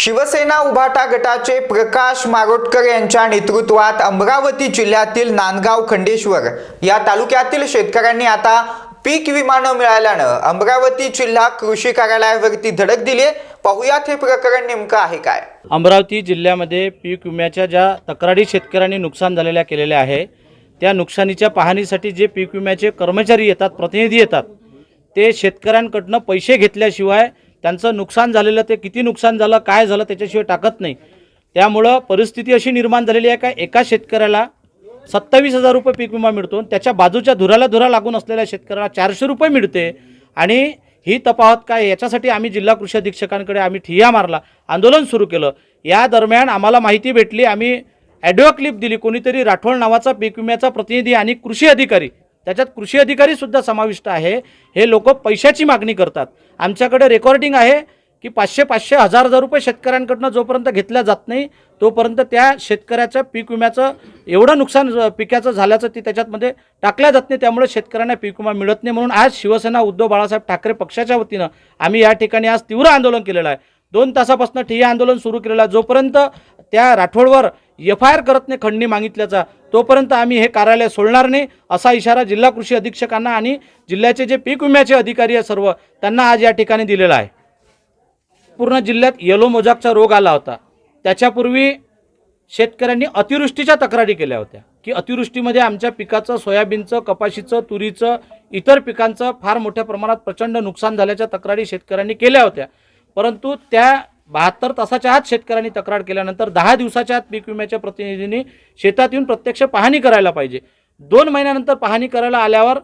शिवसेना उभाटा गटाचे प्रकाश मारोटकर यांच्या नेतृत्वात अमरावती जिल्ह्यातील नांदगाव खंडेश्वर या तालुक्यातील शेतकऱ्यांनी आता पीक विमा न मिळाल्यानं अमरावती जिल्हा कृषी कार्यालयावरती धडक दिली पाहुयात हे प्रकरण नेमकं आहे काय? अमरावती जिल्ह्यामध्ये पीक विम्याच्या ज्या तक्रारी शेतकऱ्यांनी नुकसान झालेल्या केलेल्या आहे त्या नुकसानीच्या पाहणीसाठी जे पीक विम्याचे कर्मचारी येतात प्रतिनिधी येतात ते शेतकऱ्यांकडनं पैसे घेतल्याशिवाय त्यांचं नुकसान झालेलं ते किती नुकसान झालं काय झालं त्याच्याशिवाय टाकत नाही. त्यामुळं परिस्थिती अशी निर्माण झालेली आहे का एका शेतकऱ्याला सत्तावीस हजार रुपये पीक विमा मिळतो आणि त्याच्या बाजूच्या धुराला धुरा लागून असलेल्या शेतकऱ्याला चारशे रुपये मिळते. आणि ही तफावत काय याच्यासाठी आम्ही जिल्हा कृषी अधीक्षकांकडे आम्ही ठिय्या मारला आंदोलन सुरू केलं. या दरम्यान आम्हाला माहिती भेटली आम्ही ॲडिओ क्लिप दिली कोणीतरी राठोड नावाचा पीक विम्याचा प्रतिनिधी आणि कृषी अधिकारी त्याच्यात कृषी अधिकारी सुद्धा समाविष्ट आहे. हे लोक पैशाची मागणी करतात. आमच्याकडे रेकॉर्डिंग आहे की पाचशे पाचशे हजार हजार रुपये शेतकऱ्यांकडनं जोपर्यंत घेतल्या जात नाही तोपर्यंत त्या शेतकऱ्याचं पीक विम्याचं एवढं नुकसान पिकाचं झाल्याचं ती त्याच्यातमध्ये टाकल्या जात नाही. त्यामुळे शेतकऱ्यांना पीक विमा मिळत नाही म्हणून आज शिवसेना उद्धव बाळासाहेब ठाकरे पक्षाच्या वतीनं आम्ही या ठिकाणी आज तीव्र आंदोलन केलेलं आहे. दोन तासापासून ठिय्या आंदोलन सुरू केलेलं आहे. जोपर्यंत त्या राठोडवर एफ आय आर करत नाही खंडणी मागितल्याचा तोपर्यंत आम्ही हे कार्यालय सोडणार नाही असा इशारा जिल्हा कृषी अधीक्षकांना आणि जिल्ह्याचे जे पीक विम्याचे अधिकारी आहे सर्व त्यांना आज या ठिकाणी दिलेला आहे. पूर्ण जिल्ह्यात येलो मोजाकचा रोग आला होता. त्याच्यापूर्वी शेतकऱ्यांनी अतिवृष्टीच्या तक्रारी केल्या होत्या की अतिवृष्टीमध्ये आमच्या पिकाचं सोयाबीनचं कपाशीचं तुरीचं इतर पिकांचं फार मोठ्या प्रमाणात प्रचंड नुकसान झाल्याच्या तक्रारी शेतकऱ्यांनी केल्या होत्या. परंतु त्या बहात्तर तासाच्या आत शेतकऱ्यांनी तक्रार केल्यानंतर दहा दिवसाच्या आत पीक विम्याच्या प्रतिनिधींनी शेतात येऊन प्रत्यक्ष पाहणी करायला पाहिजे. दोन महिन्यानंतर पाहणी करायला आल्यावर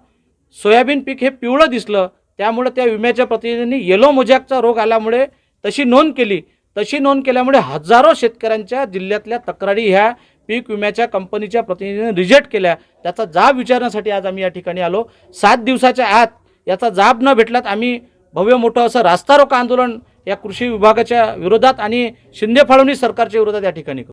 सोयाबीन पीक हे पिवळं दिसलं. त्यामुळे त्या विम्याच्या प्रतिनिधींनी येलो मोजॅकचा रोग आल्यामुळे तशी नोंद केली. तशी नोंद केल्यामुळे हजारो शेतकऱ्यांच्या जिल्ह्यातल्या तक्रारी ह्या पीक विम्याच्या कंपनीच्या प्रतिनिधीने रिजेक्ट केल्या. त्याचा जाब विचारण्यासाठी आज आम्ही या ठिकाणी आलो. सात दिवसाच्या आत याचा जाब न भेटलात आम्ही भव्य मोठं असं रास्ता रोको आंदोलन या कृषी विभागाच्या विरोधात आणि शिंदे फाळवणी सरकारच्या विरोधात या ठिकाणी